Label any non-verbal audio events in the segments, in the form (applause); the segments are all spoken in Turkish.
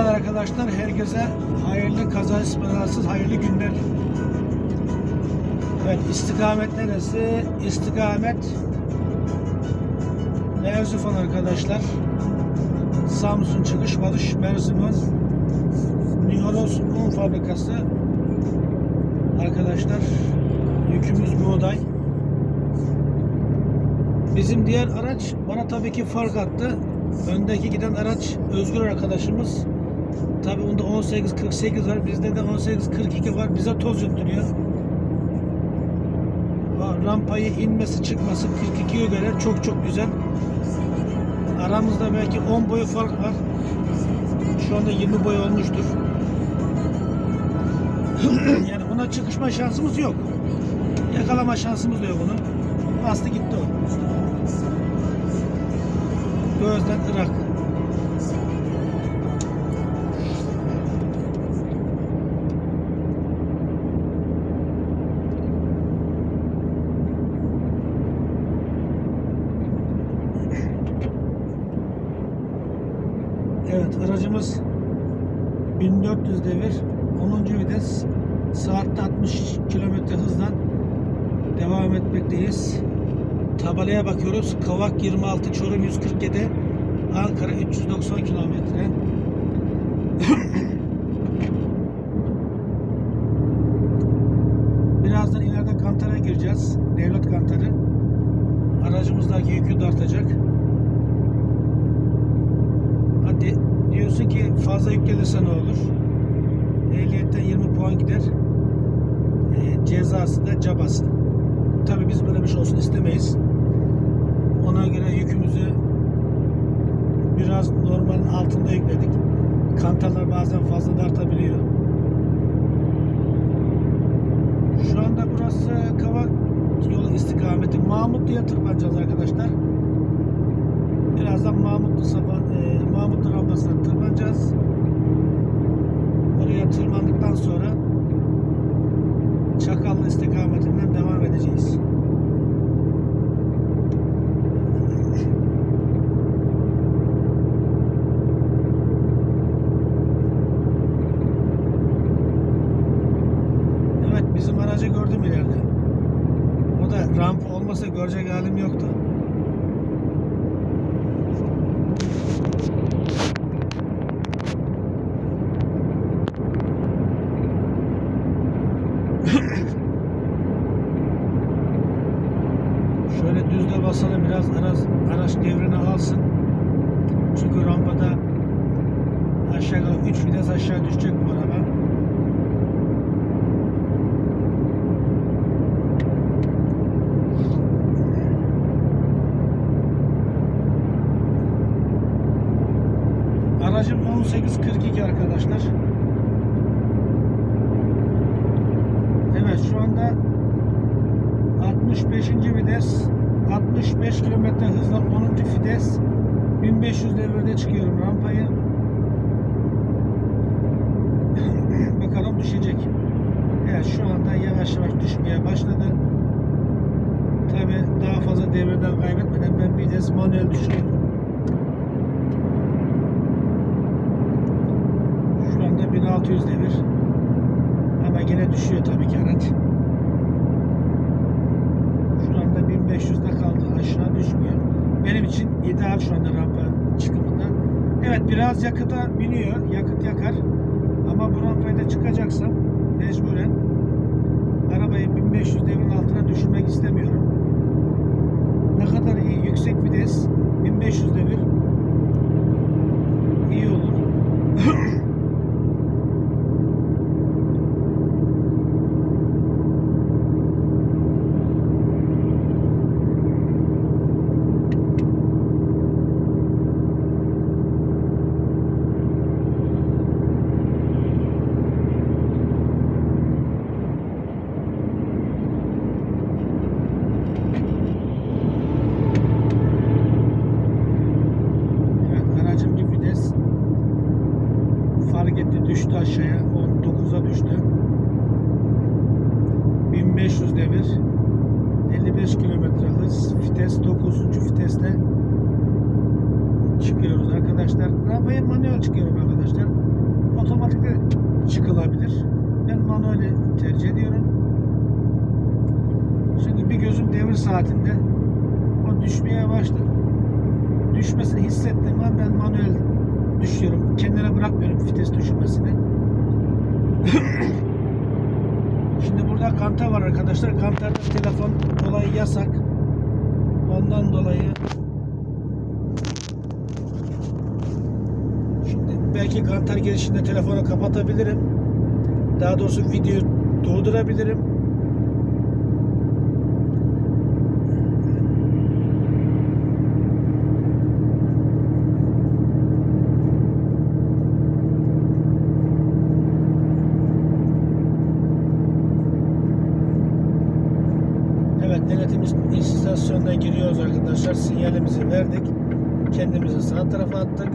Evet arkadaşlar herkese hayırlı kazasız belasız hayırlı günler. Evet istikamet neresi? İstikamet Merzifon arkadaşlar. Samsun çıkış varış Merzifon Nihoros Un fabrikası arkadaşlar yükümüz buğday. Bizim diğer araç bana tabii ki fark attı. Öndeki giden araç Özgür arkadaşımız. Tabii onda 18.48 var. Bizde de 18.42 var. Bize toz yutturuyor. Rampayı inmesi çıkması 42'ye göre çok çok güzel. Aramızda belki 10 boyu fark var. Şu anda 20 boy olmuştur. (clears throat) yani buna çıkışma şansımız yok. Yakalama şansımız da yok bunu. Bastı gitti o. Gözden Irak. Aracımız 1400 devir 10. vites saatte 60 km hızdan devam etmekteyiz. Tabelaya bakıyoruz. Kavak 26, Çorum 147, Ankara 390 kilometre. (coughs) Birazdan ileride kantara gireceğiz. Devlet kantarı. Aracımızdaki yükü dartacak. Gelirse ne olur? Ehliyetten 20 puan gider. Ee, cezası da cabası. Tabii biz böyle bir şey olsun istemeyiz. Ona göre yükümüzü biraz normalin altında yükledik. Kantarlar bazen fazla da artabiliyor. Şu anda burası Kavak yolu istikameti Mahmutlu'ya tırmanacağız arkadaşlar. Birazdan Mahmutlu sapan, e, Mahmutlu rampasına tırmanacağız. Oraya tırmandıktan sonra Çakallı istikametinden devam edeceğiz. Evet bizim aracı gördüm ileride. O da ramp olmasa görecek halim yoktu. (coughs) Şöyle düzde basalım biraz araç, araç devrini alsın. Çünkü rampada aşağı 3 vites aşağı düşecek bu araba. Aracım 1842 arkadaşlar. Evet şu anda 65. vites 65 km hızla 10. vites 1500 devirde çıkıyorum rampayı. (coughs) Bakalım düşecek. Evet şu anda yavaş yavaş düşmeye başladı. Tabi daha fazla devirden kaybetmeden ben bir vites manuel düşüyorum. 600 devir. Ama yine düşüyor tabii ki araç. Şu anda 1500'de kaldı. Aşağı düşmüyor. Benim için ideal şu anda rampa çıkımında. Evet biraz yakıta biniyor. Yakıt yakar. Ama bu rampaya da çıkacaksam mecburen arabayı 1500 devrin altına düşürmek istemiyorum. km hız. Vites 9. viteste çıkıyoruz arkadaşlar. Rampaya manuel çıkıyorum arkadaşlar. Otomatik de çıkılabilir. Ben manueli tercih ediyorum. Çünkü bir gözüm devir saatinde o düşmeye başladı. Düşmesini hissettim ama ben manuel düşüyorum. Kenara bırakmıyorum vites düşürmesini. (clears throat) Şimdi burada kanta var arkadaşlar. Kantarda telefon olayı yasak. Ondan dolayı Şimdi belki kantar girişinde telefonu kapatabilirim. Daha doğrusu videoyu durdurabilirim. Evet denetim istasyonuna giriyoruz arkadaşlar. Sinyalimizi verdik. Kendimizi sağ tarafa attık.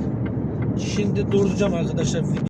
Şimdi durduracağım arkadaşlar.